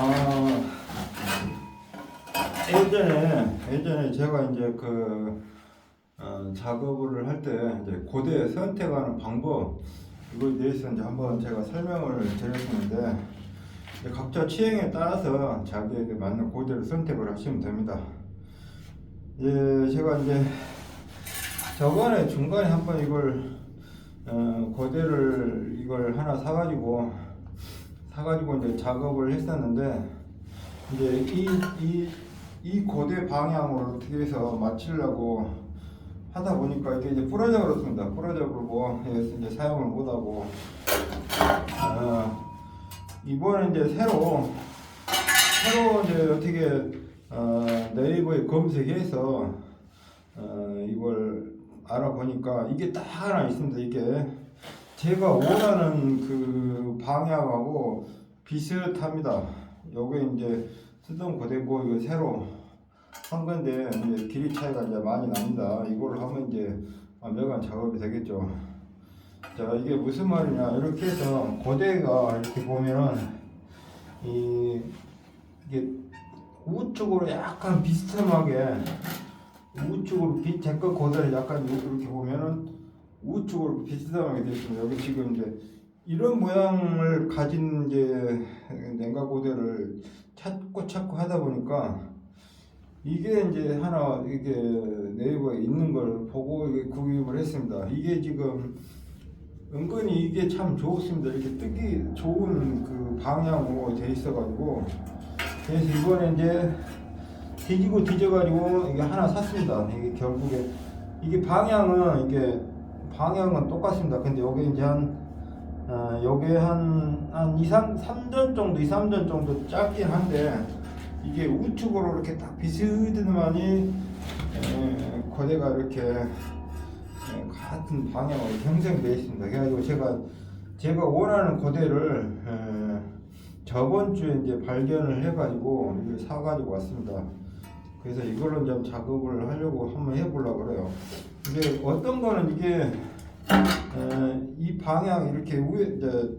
아, 예전에 예전에 제가 이제 그 어, 작업을 할 때 이제 고대 선택하는 방법 이거에 대해서 이제 한번 제가 설명을 드렸었는데 각자 취향에 따라서 자기에게 맞는 고대를 선택을 하시면 됩니다. 예, 제가 이제 저번에 중간에 한번 이걸 어, 고대를 이걸 하나 사가지고 사가지고 이제 작업을 했었는데 이제 이, 이, 이 고대 방향으로 어떻게 해서 맞추려고 하다 보니까 이게 이제 부러져 버렸습니다. 부러져 버리고 이제 사용을 못하고 어, 이번에 이제 새로 새로 이제 어떻게 어, 네이버에 검색해서 어, 이걸 알아보니까 이게 딱 하나 있습니다. 이게 제가 원하는 그 방향하고 비슷합니다. 요게 이제 쓰던 고대고 이거 새로 한 건데 이제 길이 차이가 이제 많이 납니다. 이걸 하면 이제 완벽한 작업이 되겠죠. 자 이게 무슨 말이냐 이렇게 해서 고대가 이렇게 보면은 이 이게 우측으로 약간 비스듬하게 우측으로 빛 제거 고대를 약간 이렇게 보면은 우측으로 비스듬하게 되어 있습니다. 여기 지금 이제 이런 모양을 가진 이제 냉각 고대를 찾고 찾고 하다 보니까 이게 이제 하나 이게 네이버에 있는 걸 보고 구입을 했습니다. 이게 지금 은근히 이게 참 좋습니다. 이렇게 뜨기 좋은 그 방향으로 돼 있어가지고 그래서 이번에 이제 뒤지고 뒤져가지고 이게 하나 샀습니다. 이게 결국에 이게 방향은 이게 방향은 똑같습니다. 근데 여기 이제 한 어, 요게 한, 한 2, 3, 3전 정도, 2, 3전 정도 짧긴 한데, 이게 우측으로 이렇게 딱 비스듬하니, 에, 고대가 이렇게 에, 같은 방향으로 형성되어 있습니다. 그래가지고 제가, 제가 원하는 고대를, 에, 저번 주에 이제 발견을 해가지고, 사가지고 왔습니다. 그래서 이걸로 좀 작업을 하려고 한번 해보려고 그래요. 이게 어떤 거는 이게, 에, 이 방향 이렇게 위에 이제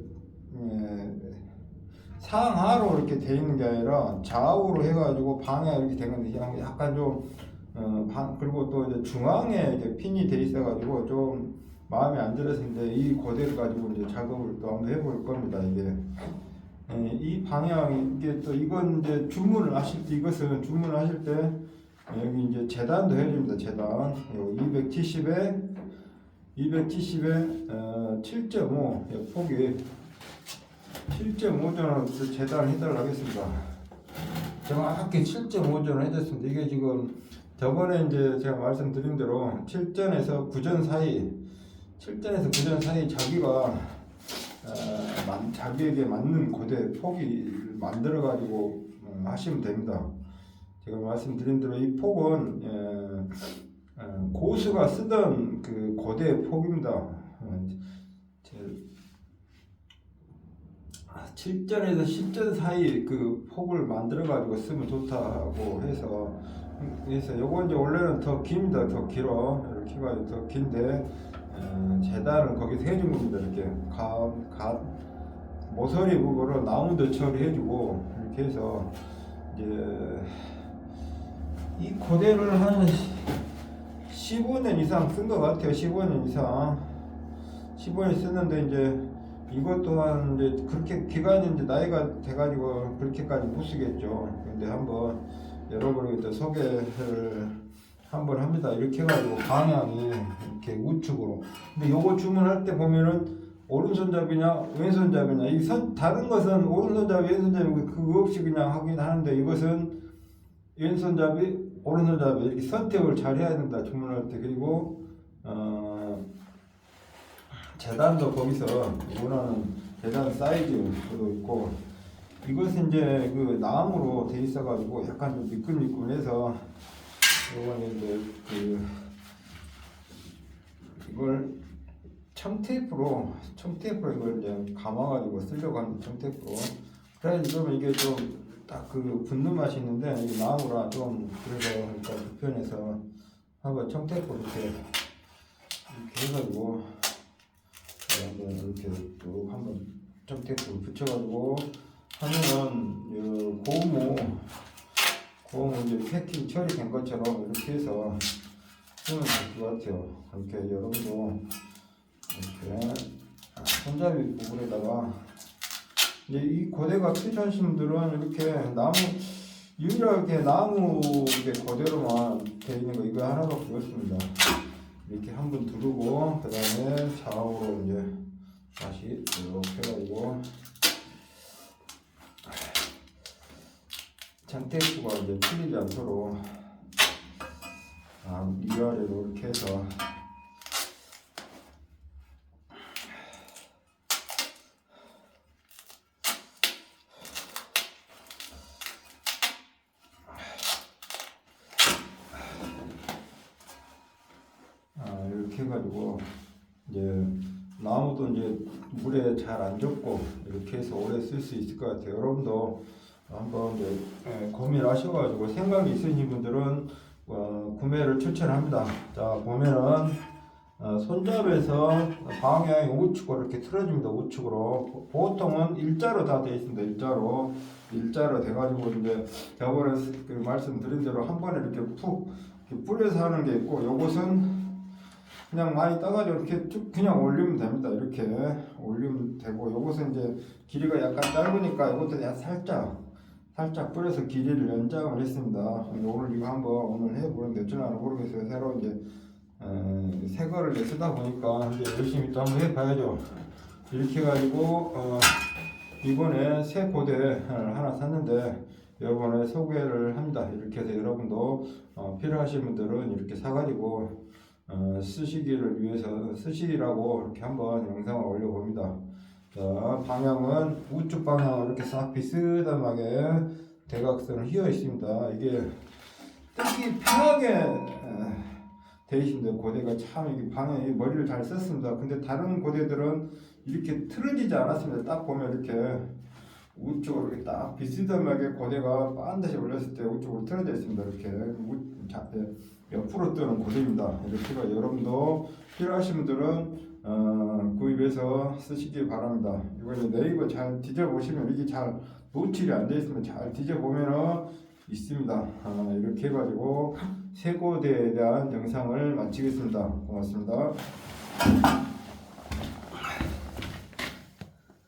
에, 상하로 이렇게 돼 있는 게 아니라 좌우로 해가지고 방향 이렇게 된 건데 그냥 약간 좀 어, 방, 그리고 또 이제 중앙에 이제 핀이 돼 있어가지고 좀 마음에 안 들었는데 이 고대를 가지고 이제 작업을 또 한번 해볼 겁니다 이게 에, 이 방향 이게 또 이건 이제 주문을 하실 때 이것은 주문을 하실 때 여기 이제 재단도 해줍니다 재단 270에 270에 어, 7.5 폭이 7.5전을 재단을 해달라고 하겠습니다. 정확히 7.5전을 해줬습니다. 이게 지금 저번에 이제 제가 말씀드린 대로 7전에서 9전 사이 7전에서 9전 사이 자기가 어, 만- 자기에게 맞는 고대 폭이 만들어 가지고 어, 하시면 됩니다. 제가 말씀드린 대로 이 폭은 에, 어, 고수가 쓰던 그 고대 폭입니다. 어, 제- 아, 7전에서 10전 사이 그 폭을 만들어 가지고 쓰면 좋다고 해서 그래서 요거 이제 원래는 더 깁니다. 더 길어 이렇게 해가지고 더 긴데 어, 재단을 거기서 해준 겁니다. 이렇게 가, 가 모서리 부분을 나무도 처리해주고 이렇게 해서 이제 이 고대를 한 15년 이상 쓴 것 같아요. 15년 이상. 15년 쓰는데 이제 이것 또한 이제 그렇게 기간이 이제 나이가 돼가지고 그렇게까지 못 쓰겠죠. 근데 한번 여러분에게 소개를 한번 합니다. 이렇게 해가지고 방향이 이렇게 우측으로. 근데 요거 주문할 때 보면은 오른손잡이냐 왼손잡이냐 이 선, 다른 것은 오른손잡이 왼손잡이 그거 없이 그냥 하긴 하는데 이것은 왼손잡이 오른손잡이 이렇게 선택을 잘 해야 된다 주문할 때 그리고 어, 재단도 거기서 원하는 재단 사이즈도 있고 이것은 이제 그 나무로 돼 있어 가지고 약간 좀 미끈미끈해서 이거는 이제 그 이걸 청테이프로 청테이프로 이걸 이제 감아가지고 쓰려고 하는 청테이프로. 그래 좀 이게 좀 딱 그 붙는 맛이 있는데 이 나무라 좀 그래서 그러니까 불편해서 한번 청테이프 이렇게 이렇게 해가지고 네, 한번 이렇게 또 한번 청테이프 붙여가지고 하면은 이 고무 고무 이제 패킹 처리된 것처럼 이렇게 해서 쓰면 될 것 같아요. 이렇게 여러분도 이렇게 손잡이 부분에다가 이제 이 고대가 분들은 이렇게 나무 유일하게 나무 이게 고대로만 되어 있는 거 이거 하나밖에 없습니다. 이렇게 한 번 두르고 그 다음에 좌우로 이제 다시 이렇게 해가지고 장테이프가 이제 풀리지 않도록 아, 위아래로 이렇게 해서 아, 이렇게 해가지고 이제 나무도 이제 물에 잘 안 젖고 이렇게 해서 오래 쓸 수 있을 것 같아요. 여러분도 한번 이제 예, 고민하셔가지고 생각이 있으신 분들은 어, 구매를 추천합니다. 자 보면은 어, 손잡이에서 방향이 우측으로 이렇게 틀어집니다. 우측으로 보- 보통은 일자로 다 되어 있습니다. 일자로 일자로 돼가지고 이제 저번에 그 말씀드린 대로 한 번에 이렇게 푹 이렇게 뿌려서 하는 게 있고 요것은 그냥 많이 따가지고 이렇게 쭉 그냥 올리면 됩니다. 이렇게 올리면 되고 요것은 이제 길이가 약간 짧으니까 이것도 살짝 살짝 뿌려서 길이를 연장을 했습니다. 오늘 이거 한번 오늘 해보는데 어쩌나 모르겠어요. 새로 이제 어, 새 거를 이제 쓰다 보니까 이제 열심히 또 한번 해봐야죠. 이렇게 해가지고 어, 이번에 새 고대를 하나 샀는데 이번에 소개를 합니다. 이렇게 해서 여러분도 어, 필요하신 분들은 이렇게 사가지고 어, 쓰시기를 위해서 쓰시라고 이렇게 한번 영상을 올려봅니다. 자, 방향은 우측 방향으로 이렇게 싹 비스듬하게 대각선을 휘어 있습니다. 이게 뜯기 편하게 있습니다. 고대가 참 이게 방향이 머리를 잘 썼습니다. 근데 다른 고대들은 이렇게 틀어지지 않았습니다. 딱 보면 이렇게 우측으로 이렇게 딱 비스듬하게 고대가 반드시 올렸을 때 우측으로 틀어져 있습니다. 이렇게 우, 자, 예, 옆으로 뜨는 고대입니다. 이렇게가 여러분도 필요하신 분들은 어, 구입해서 쓰시기 바랍니다. 이거 네이버 잘 뒤져보시면 이게 잘 노출이 안 되어 있으면 잘 뒤져보면은 있습니다. 아, 이렇게 해가지고 세 고대에 대한 영상을 마치겠습니다. 고맙습니다.